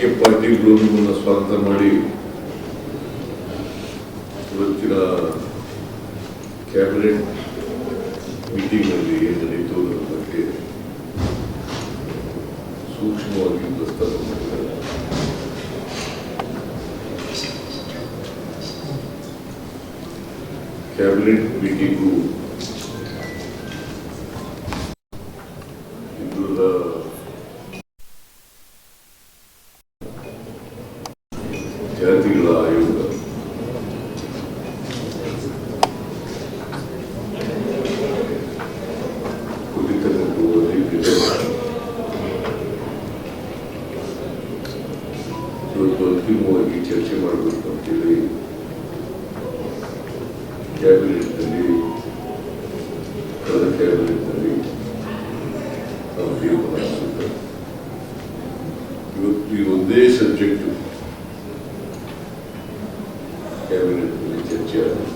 ರಾಜಕೀಯ ಪಾರ್ಟಿಗಳು ನಿಮ್ಮನ್ನು ಸ್ವಾಗತ ಮಾಡಿ ಇವತ್ತಿನ ಕ್ಯಾಬಿನೆಟ್ ಮೀಟಿಂಗ್ನಲ್ಲಿ ಏನು ನಡೆಯಿತು ಅನ್ನೋದ್ರ ಬಗ್ಗೆ ಸೂಕ್ಷ್ಮವಾಗಿ ಪ್ರಸ್ತಾಪ ಮಾಡಿದ್ದಾರೆ. ಕ್ಯಾಬಿನೆಟ್ ಮೀಟಿಂಗು ಹಿಂದುಳಿದ ಜಾತಿಗಳ ಆಯೋಗ ಕುರಿತಕ್ಕಂಥ ವರದಿಗೆ ಇವತ್ತು ಅಂತಿಮವಾಗಿ ಚರ್ಚೆ ಮಾಡಬೇಕು ಅಂತೇಳಿ ಕ್ಯಾಬಿನೆಟ್ನಲ್ಲಿ ಕಳೆದ ಕ್ಯಾಬಿನೆಟ್ನಲ್ಲಿ ನಾವು ತೀರ್ಮಾನ ಮಾಡಿದ್ದೇವೆ. ಇವತ್ತು ಈ ಒಂದೇ ಸಬ್ಜೆಕ್ಟ್ ಕ್ಯಾಬಿನೆಟ್ನಲ್ಲಿ ಚರ್ಚೆ ಆಗಿದೆ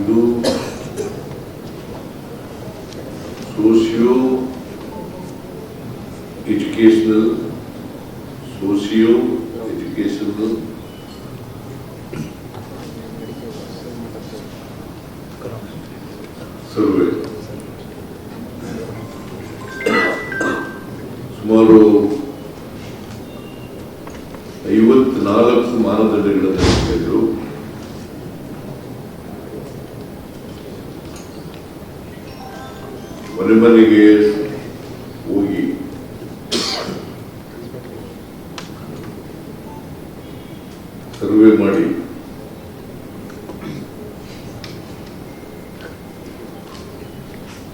ಇದು socio educational socio educational survey ಸುಮಾರು ಐವತ್ನಾಲ್ಕು ಮಾನದಂಡಗಳನ್ನು ಇಟ್ಟಿದ್ರು ಮನೆ ಮನೆಗೆ ಹೋಗಿ ಸರ್ವೆ ಮಾಡಿ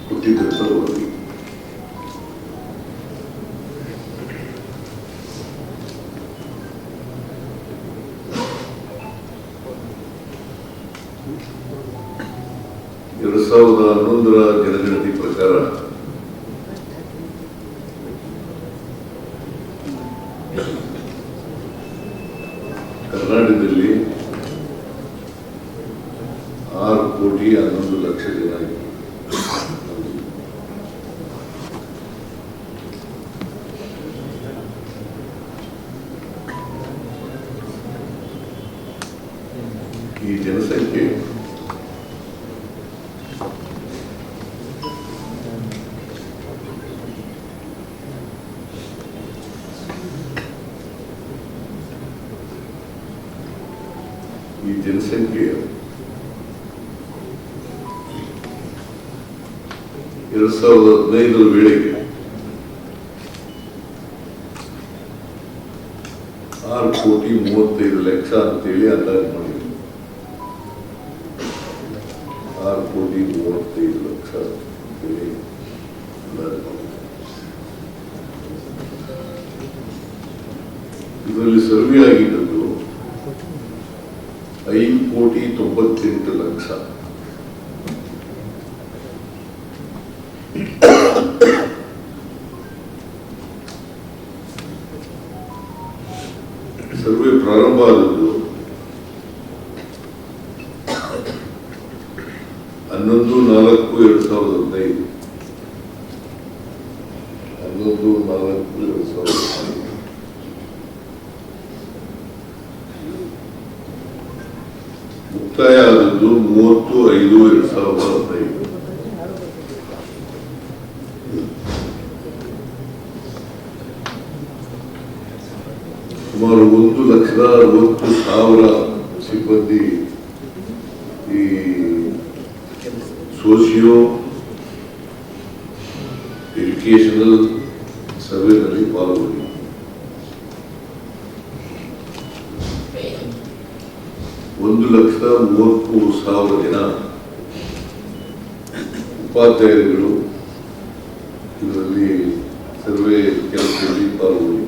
ಕೊಟ್ಟಿದ್ದಂಥ ವರದಿ ಎರಡು ಸಾವಿರದ ಹನ್ನೊಂದರ ಜನಗಣತಿ ಪ್ರಕಾರ ಕರ್ನಾಟಕದಲ್ಲಿ ಆರು ಕೋಟಿ ಹನ್ನೊಂದು ಲಕ್ಷ ಜನ ಇದ್ದಾರೆ. ಈ ಜನಸಂಖ್ಯೆ ಈ ಜನಸಂಖ್ಯೆ ಎರಡ್ ಸಾವಿರದ ಹದಿನೈದರ ವೇಳೆಗೆ ಆರು ಕೋಟಿ ಮೂವತ್ತೈದು ಲಕ್ಷ ಅಂತೇಳಿ ಅಂದಾಜು ಸರ್ವೆ ಪ್ರಾರಂಭ ಆದದ್ದು ಹನ್ನೊಂದು ನಾಲ್ಕು ಎರಡು ಸಾವಿರದ ಹದಿನೈದು ಹನ್ನೊಂದು ನಾಲ್ಕು ಎರಡು ಸಾವಿರದ ಹದಿನೈದು ಮುಕ್ತಾಯ ಆದದ್ದು ಮೂವತ್ತು ಐದು ಎರಡು ಸಾವಿರದ ಹದಿನೈದು ಸುಮಾರು ಒಂದು ಲಕ್ಷದ ಅರವತ್ತು ಸಾವಿರ ಸಿಬ್ಬಂದಿ ಈ ಸೋಷಿಯೋ ಎಜುಕೇಶನಲ್ ಸರ್ವೇನಲ್ಲಿ ಪಾಲ್ಗೊಂಡಿದ್ದಾರೆ ಒಂದು ಲಕ್ಷ ಮೂವತ್ತು ಸಾವಿರ ಜನ ಉಪಾಧ್ಯಾಯರುಗಳು ಇದರಲ್ಲಿ ಸರ್ವೆ ಕೆಲಸದಲ್ಲಿ ಪಾಲ್ಗೊಂಡಿದ್ದಾರೆ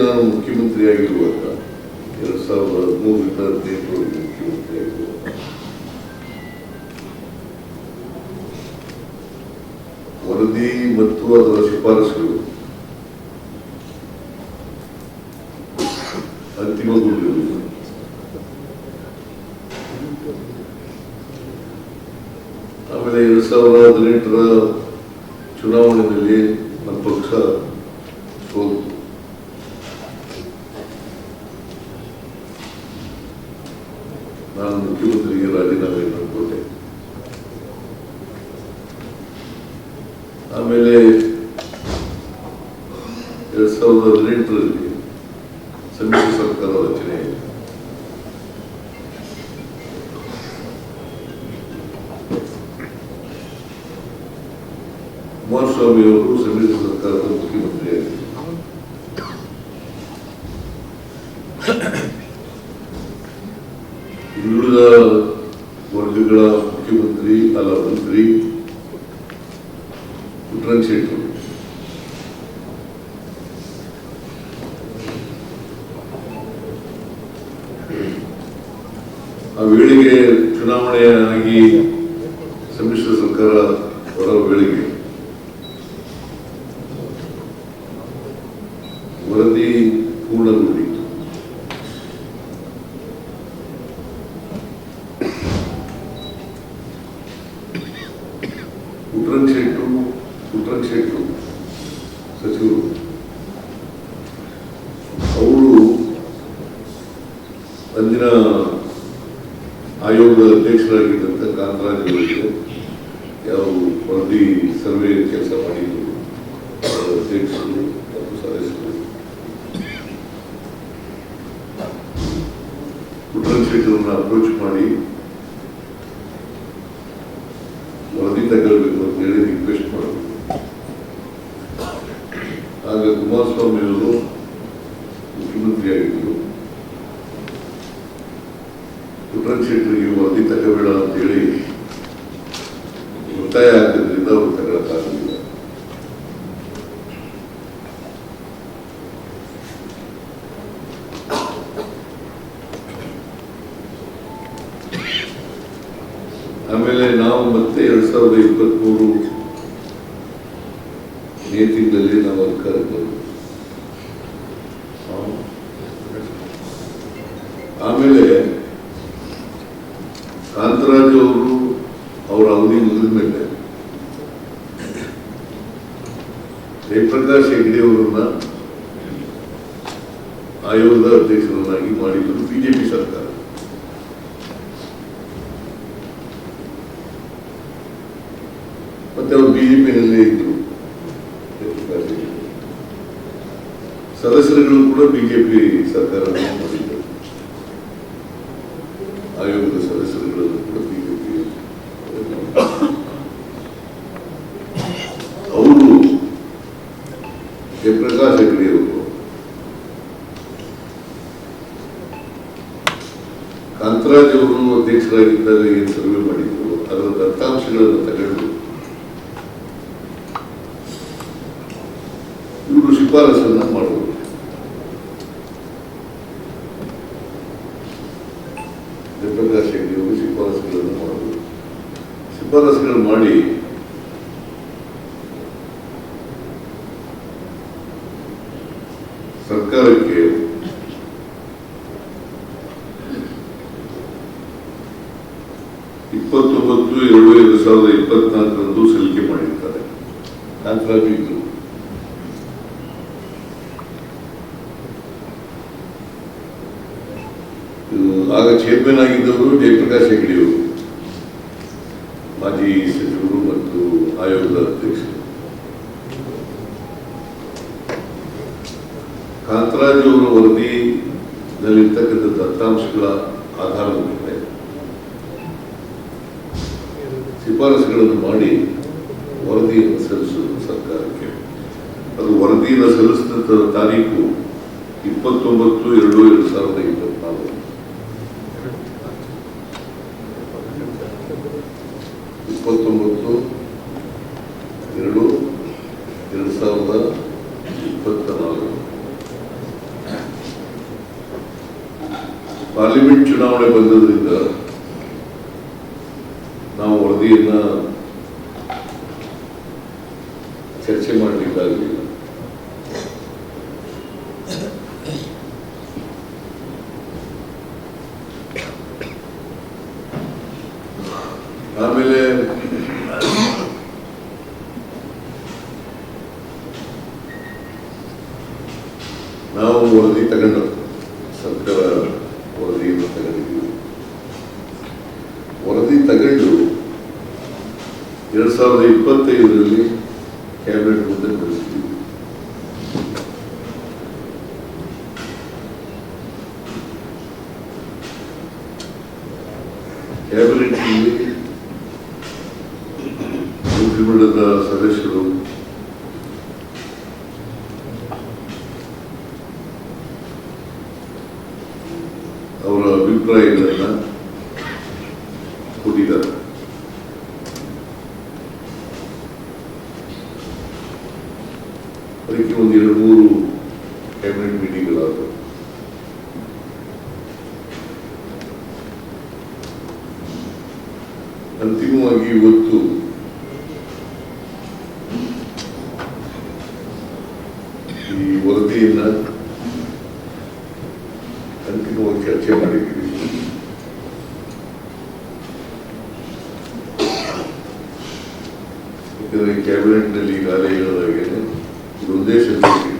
ನಾನು ಮುಖ್ಯಮಂತ್ರಿಯಾಗಿರುವಾಗ ಎರಡ್ ಸಾವಿರದ ಹದಿಮೂರರಿಂದ ಹದಿನೆಂಟರವರೆಗೆ ಮುಖ್ಯಮಂತ್ರಿಯಾಗಿರುವಾಗ ವರದಿ ಮತ್ತು ಅದರ ಶಿಫಾರಸುಗಳು ಅಂತಿಮಗೊಂಡಿರುವುದು ಆಮೇಲೆ ಎರಡ್ ಸಾವಿರದ ಹದಿನೆಂಟರ ಚುನಾವಣೆಯಲ್ಲಿ ನಮ್ಮ ಪಕ್ಷ особи и округ са близо за тази такива приятели. ಪುಟ್ರಂಗ್ ಶೆಟ್ಟು ಸಚಿವರು. ಅವರು ಅಂದಿನ ಆಯೋಗದ ಅಧ್ಯಕ್ಷರಾಗಿದ್ದಂಥ ಕಾಂತರಾಜ್ ಅವರಿಗೆ ಯಾವ ವರದಿ ಸರ್ವೆ ಕೆಲಸ ಮಾಡಿದ್ರು ಅವರ ಅಧ್ಯಕ್ಷರು ಮತ್ತು ಸದಸ್ಯರು ಪುಟ್ರಂಗ್ ಶೆಟ್ಟರನ್ನ ಅಪ್ರೋಚ್ ಮಾಡಿ ವರದಿ ತಗೊಳ್ಬೇಕು ಅಂತ ಹೇಳಿ ರಿಕ್ವೆಸ್ಟ್ ಮಾಡಬೇಕು ಆಗ ಕುಮಾರಸ್ವಾಮಿ ಅವರು ಮುಖ್ಯಮಂತ್ರಿ ಆಗಿದ್ದರು ಶೆಟ್ಟರಿಗೆ ವರದಿ ತಗೋಬೇಡ ಅಂತ ಹೇಳಿ ಒತ್ತಾಯ ಆಗಿದ್ದರಿಂದ ಅವರು ತಗೊಳಕ್ಕಾಗಲಿಲ್ಲ ಆಮೇಲೆ ನಾವು ಮತ್ತೆ ಎರಡ್ ಸಾವಿರದ ಇಪ್ಪತ್ಮೂರು ಮೇ ತಿಂಗಳಲ್ಲಿ ನಾವು ಅಧಿಕಾರಕ್ಕೆ ಬಂದ್ವಿ ಆಮೇಲೆ ಕಾಂತರಾಜ್ ಅವರು ಅವರ ಅವಧಿ ಮುಗಿದ ಮೇಲೆ ಜಯಪ್ರಕಾಶ್ ಹೆಗ್ಡೆ ಅವರನ್ನ ಅಧ್ಯಕ್ಷರನ್ನಾಗಿ ಮಾಡಿದ್ರು ಬಿಜೆಪಿ ಸರ್ಕಾರ. ಮತ್ತೆ ಅವರು ಬಿಜೆಪಿನಲ್ಲೇ ಇದ್ರು. ಸದಸ್ಯರುಗಳು ಕೂಡ ಬಿಜೆಪಿ ಸರ್ಕಾರ ಮಾಡಿದ್ದರು ಆಯೋಗದ ಸದಸ್ಯರುಗಳನ್ನು ಕೂಡ ಬಿಜೆಪಿ ಅವರು ಜಯಪ್ರಕಾಶ್ ಹೆಗಡೆ ಅವರು ಕಾಂತರಾಜ್ ಅವರು ಅಧ್ಯಕ್ಷರಾಗಿದ್ದಾಗ ಏನು ಸರ್ವೆ ಮಾಡಿದ್ರು ಅದರ ದತ್ತಾಂಶಗಳನ್ನು ತಗೊಂಡು ಇವರು ಶಿಫಾರಸನ್ನ ಮಾಡುವುದು ಜಯಪ್ರಕಾಶ್ ಹೆಗ್ಡೆ ಅವರು ಶಿಫಾರಸುಗಳನ್ನು ಮಾಡುವುದು ಶಿಫಾರಸುಗಳು ಮಾಡಿ ಸರ್ಕಾರಕ್ಕೆ ಇಪ್ಪತ್ತೊಂಬತ್ತು ಎರಡು ಎರಡು ಸಾವಿರದ ಇಪ್ಪತ್ನಾಲ್ಕರಂದು ಸಲ್ಲಿಕೆ ಮಾಡಿರ್ತಾರೆ. ಆಗ ಚೇರ್ಮನ್ ಆಗಿದ್ದವರು ಜಯಪ್ರಕಾಶ್ ಹೆಗ್ಡೆ ಅವರು ಮಾಜಿ ಸಚಿವರು ಮತ್ತು ಆಯೋಗದ ಅಧ್ಯಕ್ಷರು ಕಾಂತರಾಜ್ ಅವರ ವರದಿನಲ್ಲಿರ್ತಕ್ಕಂಥ ದತ್ತಾಂಶಗಳ ಆಧಾರದ ಮೇಲೆ ಶಿಫಾರಸುಗಳನ್ನು ಮಾಡಿ ವರದಿಯನ್ನು ಸಲ್ಲಿಸುವುದು ಸರ್ಕಾರಕ್ಕೆ. ಅದು ವರದಿಯನ್ನು ಸಲ್ಲಿಸಿದಂಥ ತಾರೀಕು ಇಪ್ಪತ್ತೊಂಬತ್ತು ಎರಡು ಎರಡು ಸಾವಿರದ ಇಪ್ಪತ್ನಾಲ್ಕು. ಚರ್ಚೆ ಮಾಡಲಿಲ್ಲ ಬಿಟ್ಬಿಟ್ಟಿದ್ದ ಸದಸ್ಯರು ಯಾಕಂದರೆ ಕ್ಯಾಬಿನೆಟ್ನಲ್ಲಿ ಈಗಾಗಲೇ ಹೇಳೋದಾಗೆ ಒಂದೇ ಸಬ್ಜೆಕ್ಟ್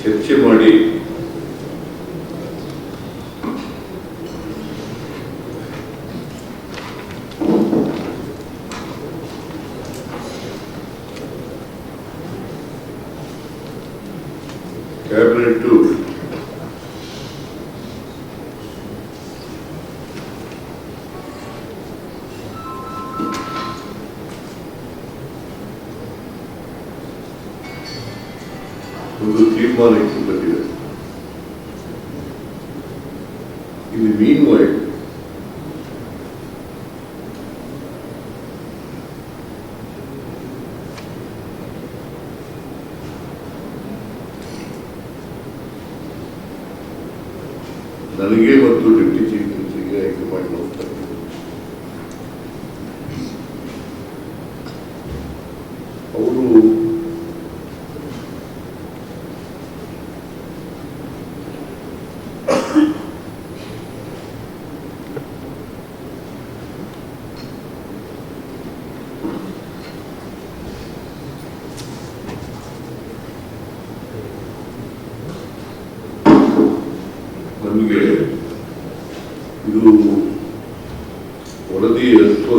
ಚರ್ಚೆ ಮಾಡಿ we will keep learning from the leaders. In the meanwhile,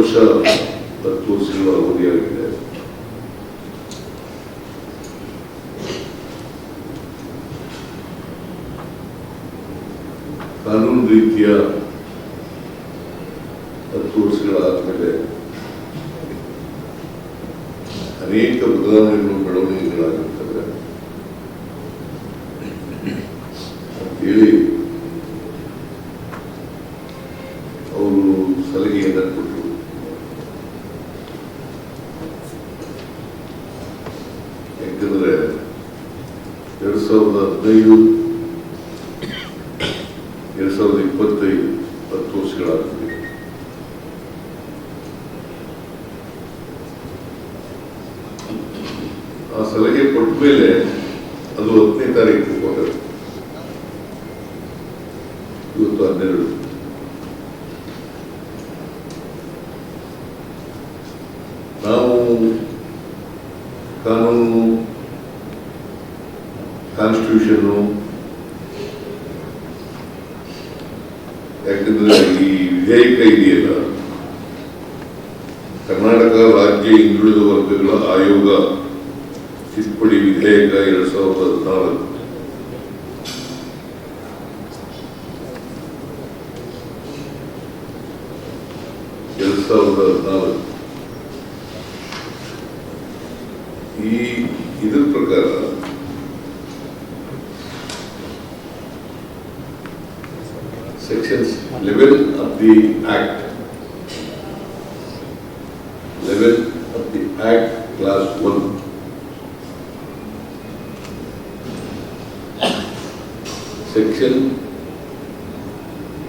show. Yarısal'da Beylül ಇದೆಯಲ್ಲ ಕರ್ನಾಟಕ ರಾಜ್ಯ ಹಿಂದುಳಿದ ವರ್ಗಗಳ ಆಯೋಗ ತಿದ್ದುಪಡಿ ವಿಧೇಯಕ ಎರಡ್ ಸಾವಿರದ ಹದಿನಾಲ್ಕು.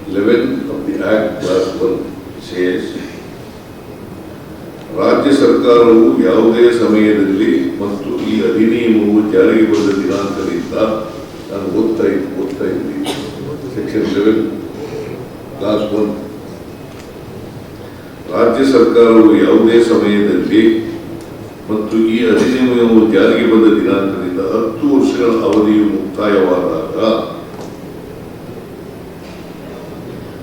11 of the Act, class 1 says, ರಾಜ್ಯ ಸರ್ಕಾರವು ಯಾವುದೇ ಸಮಯದಲ್ಲಿ ಮತ್ತು ಈ ಅಧಿನಿಯಮವು ಜಾರಿಗೆ ಬಂದ ದಿನಾಂಕದಿಂದ ನಾನು ಓದ್ತಾ ಇದ್ದು ಓದ್ತಾ ಇದ್ದೀನಿ. ಸೆಕ್ಷನ್ ಲೆವೆನ್ ಕ್ಲಾಸ್ ಒನ್ ರಾಜ್ಯ ಸರ್ಕಾರವು ಯಾವುದೇ ಸಮಯದಲ್ಲಿ ಮತ್ತು ಈ ಅಧಿನಿಯಮವು ಜಾರಿಗೆ ಬಂದ ದಿನಾಂಕದಿಂದ ಹತ್ತು ವರ್ಷಗಳ ಅವಧಿಯು ಮುಕ್ತಾಯವಾದಾಗ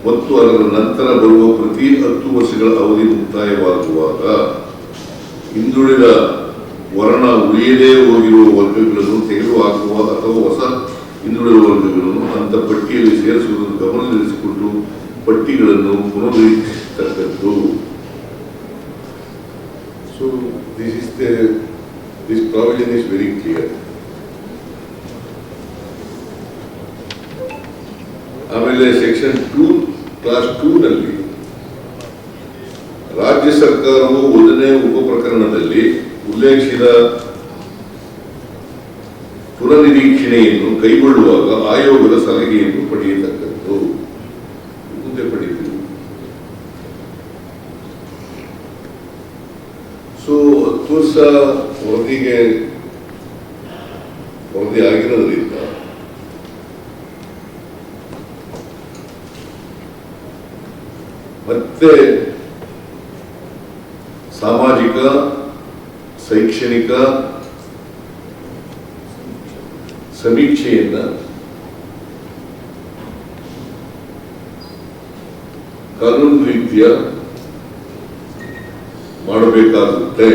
ಮತ್ತು ಅದರ ನಂತರ ಬರುವ ಪ್ರತಿ ಹತ್ತು ವರ್ಷಗಳ ಅವಧಿ ಮುಕ್ತಾಯವಾಗುವಾಗ ಹಿಂದುಳಿದ ವರ್ಣ ಉಳಿಯದೇ ಹೋಗಿರುವ ವರ್ಗಗಳನ್ನು ತೆಗೆದುಹಾಕುವ ಅಥವಾ ಹೊಸ ಹಿಂದುಳಿದ ವರ್ಗಗಳನ್ನು ಅಂತ ಪಟ್ಟಿಯಲ್ಲಿ ಸೇರಿಸುವುದನ್ನು ಗಮನದಲ್ಲಿರಿಸಿಕೊಂಡು ಪಟ್ಟಿಗಳನ್ನು ಪುನರುద్ధರಿಸತಕ್ಕದ್ದು so this is this provision is very clear ಆಮೇಲೆ ಸೆಕ್ಷನ್ ಟೂ ಕ್ಲಾಸ್ ಟೂ ನಲ್ಲಿ ರಾಜ್ಯ ಸರ್ಕಾರವು ಒಂದನೇ ಉಪ ಪ್ರಕರಣದಲ್ಲಿ ಉಲ್ಲೇಖಿಸಿದ ಪುನರ್ನಿರೀಕ್ಷಣೆಯನ್ನು ಕೈಗೊಳ್ಳುವಾಗ ಆಯೋಗದ ಸಲಹೆಯನ್ನು ಪಡೆಯತಕ್ಕದ್ದು. ಮುಂದೆ ಪಡೆಯುತ್ತೀವಿ ಸೊ ಹತ್ತು ವರ್ಷ ವರದಿಗೆ ವರದಿ ಆಗಿರೋದ್ರಿಂದ ಮತ್ತೆ ಸಾಮಾಜಿಕ ಶೈಕ್ಷಣಿಕ ಸಮೀಕ್ಷೆಯನ್ನ ಕಾನೂನು ರೀತಿಯ ಮಾಡಬೇಕಾಗುತ್ತೆ.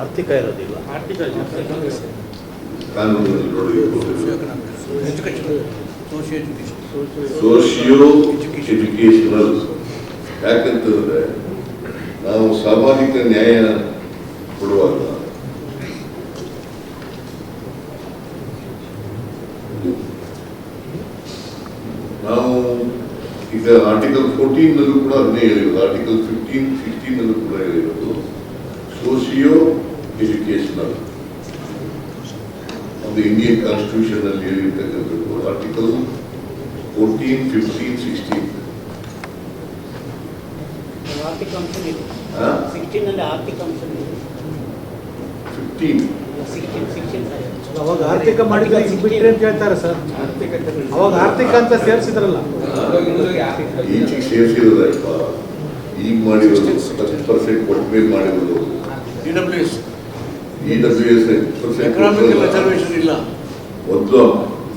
ಆರ್ಥಿಕ ಇರೋದಿಲ್ಲ. ಕಾನೂನು ನೋಡಬೇಕು ಸೋಷಿಯೋ ಎಜುಕೇಶನಲ್ ಯಾಕಂತಂದ್ರೆ ನಾವು ಸಾಮಾಜಿಕ ನ್ಯಾಯ ಕೊಡುವಾಗ ನಾವು ಈಗ ಆರ್ಟಿಕಲ್ ಫೋರ್ಟೀನ್ ನಲ್ಲೂ ಕೂಡ ಅದನ್ನೇ ಹೇಳಿರೋದು. ಆರ್ಟಿಕಲ್ ಫಿಫ್ಟೀನ್ ಸಿಕ್ಸ್ಟೀನ್ ನಲ್ಲೂ ಕೂಡ ಹೇಳಿರೋದು. ಸೋಷಿಯೋ ಎಜುಕೇಶನಲ್ ಇಂಡಿಯನ್ ಕಾನ್ಸ್ಟಿಟ್ಯೂಷನ್ ಅಲ್ಲಿ ಹೇಳಿರ್ತಕ್ಕಂಥದ್ದು article fourteen fifteen sixteen fifteen ಅವಾಗ ಆರ್ಥಿಕ ಮಾಡಿದ್ರೆ ಈಗ ಬಿಟ್ರಿ ಅಂತ ಹೇಳ್ತಾರೆ ಸರ್. ಅವಾಗ ಆರ್ಥಿಕ ಅಂತ ಸೇರಿಸಿದ್ರಲ್ಲ. ಈಚೆಗೆ ಸೇರಿಸಿರೋದಪ್ಪ ಈಗ ಮಾಡಿರೋದು ಹತ್ತು ಪರ್ಸೆಂಟ್ ಕೊಟ್ಟ ಮೇಲೆ ಮಾಡಿರೋದು. D W S E W S economic ಇಲ್ಲ ಮೊದಲು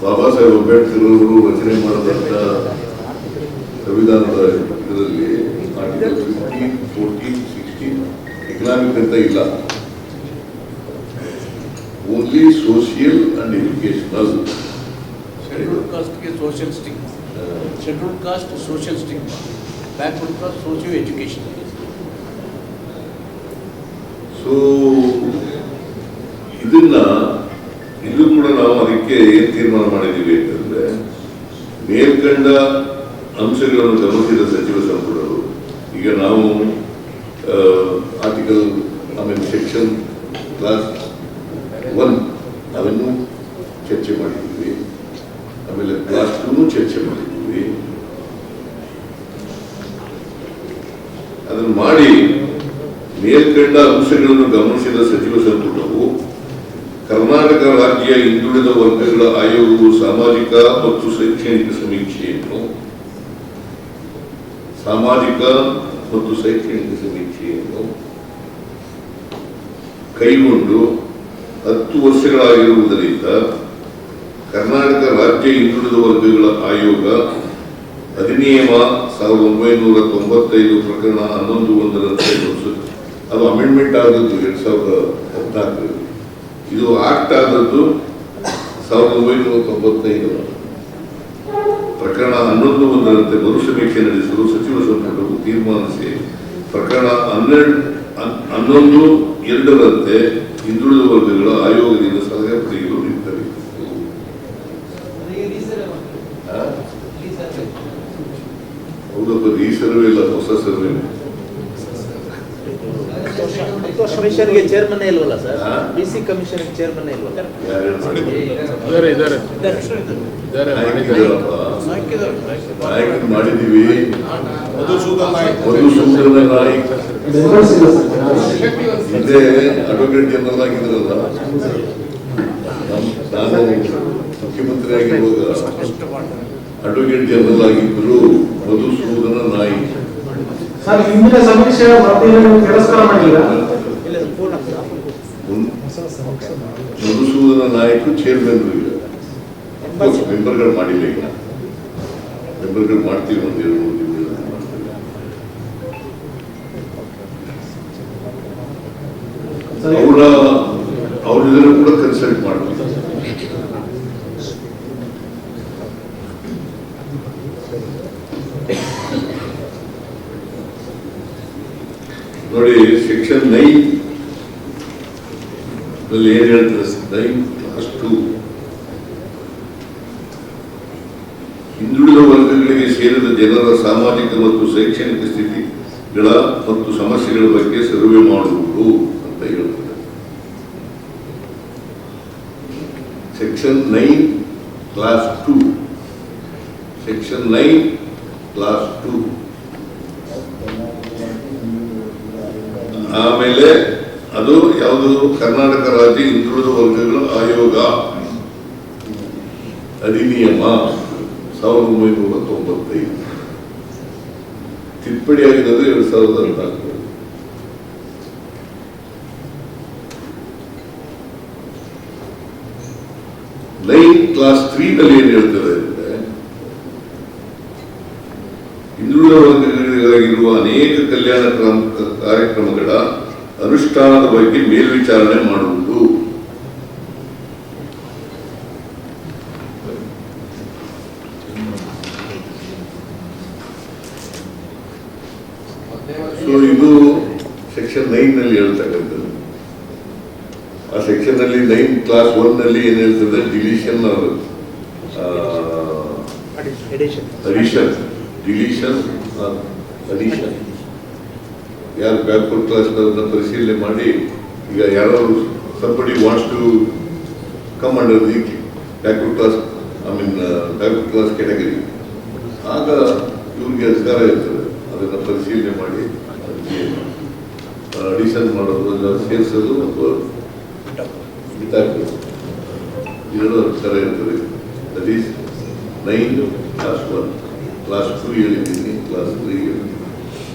ಬಾಬಾ ಸಾಹೇಬ್ ಅಂಬೇಡ್ಕರ್ ಅವರು ರಚನೆ ಮಾಡಿದಂತ ಸಂವಿಧಾನದ ಇದರಲ್ಲಿ article fifteen fourteen sixteen economic ಅಂತ ಇಲ್ಲ. Only social and educational schedule ಕಾಸ್ಟ್ಗೆ social sting schedule caste social sting backward caste socio education so ಇದನ್ನ ಇಲ್ಲೂ ಕೂಡ ನಾವು ಅದಕ್ಕೆ ಏನ್ ತೀರ್ಮಾನ ಮಾಡಿದ್ದೀವಿ ಅಂತಂದ್ರೆ ಮೇಲ್ಕಂಡ ಅಂಶಗಳನ್ನು ಗಮನಿಸಿದ ಸಚಿವ ಸಂಪುಟರು, ಈಗ ನಾವು ಆರ್ಟಿಕಲ್ ಆಮೇಲೆ ಸೆಕ್ಷನ್ ಕ್ಲಾಸ್ ಒನ್ ಅದನ್ನು ಚರ್ಚೆ ಮಾಡಿದ್ದೀವಿ. ಆಮೇಲೆ ಕ್ಲಾಸ್ ಟೂ ಚರ್ಚೆ ಮಾಡಿದ್ದೀವಿ. ಅದನ್ನು ಮಾಡಿ ಮೇಲ್ಕಂಡ ಅಂಶಗಳನ್ನು ಗಮನಿಸಿದ ಸಚಿವ ಸಂಪುಟವು ಕರ್ನಾಟಕ ರಾಜ್ಯ ಹಿಂದುಳಿದ ವರ್ಗಗಳ ಆಯೋಗವು ಸಾಮಾಜಿಕ ಮತ್ತು ಶೈಕ್ಷಣಿಕ ಸಮೀಕ್ಷೆಯನ್ನು ಸಾಮಾಜಿಕ ಮತ್ತು ಶೈಕ್ಷಣಿಕ ಸಮೀಕ್ಷೆಯನ್ನು ಕೈಗೊಂಡು ಹತ್ತು ವರ್ಷಗಳಾಗಿರುವುದರಿಂದ ಕರ್ನಾಟಕ ರಾಜ್ಯ ಹಿಂದುಳಿದ ವರ್ಗಗಳ ಆಯೋಗ ಅಧಿನಿಯಮ ಸಾವಿರದ ಒಂಬೈನೂರ ತೊಂಬತ್ತೈದು ಪ್ರಕರಣ ಹನ್ನೊಂದು ಒಂದರಂತೆ ಅದು ಅಮೆಂಡ್ಮೆಂಟ್ ಆದದ್ದು ಎರಡ್ ಸಾವಿರದ ಹದಿನಾಲ್ಕರಲ್ಲಿ. ಇದು ಆಕ್ಟ್ ಆದದ್ದು ಸಾವಿರದ ಒಂಬೈನೂರ ತೊಂಬತ್ತೈದು. ಪ್ರಕರಣ ಹನ್ನೊಂದು ಒಂದರಂತೆ ಮರುಸಮೀಕ್ಷೆ ನಡೆಸಲು ಸಚಿವ ಸಂಪುಟವು ತೀರ್ಮಾನಿಸಿ ಪ್ರಕರಣ ಹನ್ನೆರಡು ಹನ್- ಹನ್ನೊಂದು ಎರಡರಂತೆ ಹಿಂದುಳಿದ ವರ್ಗಗಳ ಆಯೋಗದಿಂದ ಸಲಹೆ ಪಡೆಯಲು ನಿರ್ಧರಿಸಿತು. ಹೌದಪ್ಪ ಈ ಸರ್ವೆ ಇಲ್ಲ ಹೊಸ ಸರ್ವೆ. ಕಮಿಷನ್ಗೆ ಚೇರ್ಮನ್ ಇಲ್ವಲ್ಲ sir? B C commission chairman ಇಲ್ವಲ್ಲ ಇದ್ದಾರೆ. ನಾಯಕರು ಮಾಡಿದೀವಿ ಮಧುಸೂದನ್ ನಾಯ್ಕ ಹಿಂದೆ ಅಡ್ವೊಕೇಟ್ ಜನರಲ್ ಆಗಿದ್ರಲ್ಲ ನಾನು ಮುಖ್ಯಮಂತ್ರಿ ಆಗಿರುವಾಗ. ಅಡ್ವೊಕೇಟ್ ಜನರಲ್ ಆಗಿದ್ರು ಮಧುಸೂದನ ನಾಯ್ಕ ಸರ್ ಹಿಂದಿನ ಸಮೀಕ್ಷೆ ವರದಿಯನ್ನು ನೀವು ತಿರಸ್ಕಾರ ಮಾಡಿಲ್ಲ. ಮಧುಸೂದನ ನಾಯ್ಕ ಚೇರ್ಮನ್ ಮೆಂಬರ್ಗಳು ಮಾಡಿಲ್ಲ ಈಗ. ಮೆಂಬರ್ಗಳು ಮಾಡ್ತೀವಿ ಒಂದು ಎರಡು ಮೂರು. ಅವರ ಕೂಡ ಕನ್ಸಲ್ಟ್ ಮಾಡ್ತೀವಿ ನೋಡಿ ಸೆಕ್ಷನ್ ನೈನ್ ಅಲ್ಲಿ ಏನ್ ಹೇಳ್ತದೆ ನೈನ್ ಕ್ಲಾಸ್ ಟು ಹಿಂದುಳಿದ ವರ್ಗಗಳಿಗೆ ಸೇರಿದ ಜನರ ಸಾಮಾಜಿಕ ಮತ್ತು ಶೈಕ್ಷಣಿಕ ಸ್ಥಿತಿಗಳ ಮತ್ತು ಸಮಸ್ಯೆಗಳ ಬಗ್ಗೆ ಸರ್ವೆ ಮಾಡುವುದು ಅಂತ ಹೇಳುತ್ತೆ section nine clause two section nine clause two ಆಮೇಲೆ ಅದು ಯಾವುದು ಕರ್ನಾಟಕ ರಾಜ್ಯ ಹಿಂದುಳಿದ ವರ್ಗಗಳ ಆಯೋಗ ಅಧಿನಿಯಮ ಸಾವಿರದ ಒಂಬೈನೂರ ತೊಂಬತ್ತೈದು ತಿದ್ದುಪಡಿ ಆಗಿರೋದು ಎರಡ್ ಸಾವಿರದ ಹದಿನಾಲ್ಕು ಲೈನ್ ಕ್ಲಾಸ್ ತ್ರೀ ನಲ್ಲಿ ಏನ್ ಹೇಳ್ತಾರೆ ಅಂದ್ರೆ ಹಿಂದುಳಿದ ವರ್ಗಗಳಿಗಾಗಿರುವ ಅನೇಕ ಕಲ್ಯಾಣ ಕ್ರಮ ಕಾರ್ಯಕ್ರಮಗಳ ಅನುಷ್ಠಾನದ ಬಗ್ಗೆ ಮೇಲ್ವಿಚಾರಣೆ ಮಾಡುವುದು. ಸೊ ಇದು ಸೆಕ್ಷನ್ ನೈನ್ನಲ್ಲಿ ಹೇಳ್ತಕ್ಕಂಥದ್ದು. ಆ ಸೆಕ್ಷನ್ನಲ್ಲಿ ನೈನ್ ಕ್ಲಾಸ್ ಒನ್ನಲ್ಲಿ ಏನ್ ಹೇಳ್ತದೆ? ಡಿಲಿಷನ್ ಅಡಿಷನ್ ಡಿಲಿಷನ್ ಅಡಿಷನ್ ಯಾರು ಬ್ಯಾಕ್ವರ್ಡ್ ಕ್ಲಾಸ್ ಪರಿಶೀಲನೆ ಮಾಡಿ, ಈಗ ಯಾರು somebody wants to come under the backward class I mean backward class category ಆಗ ಇವ್ರಿಗೆ ಅಧಿಕಾರ ಇರ್ತದೆ. ಅದನ್ನು ಪರಿಶೀಲನೆ ಮಾಡಿ ಅಡಿಷನ್ ಮಾಡೋದು ಅದನ್ನು ಸೇರಿಸೋದು ಮತ್ತು ಬಿಟ್ಟಾಕೋದು ಎರಡು ಅಧಿಕಾರ ಇರ್ತದೆ. That is nine clause one clause two ಹೇಳಿದ್ದೀನಿ ಕ್ಲಾಸ್ ತ್ರೀ ಹೇಳಿದ್ದೀನಿ.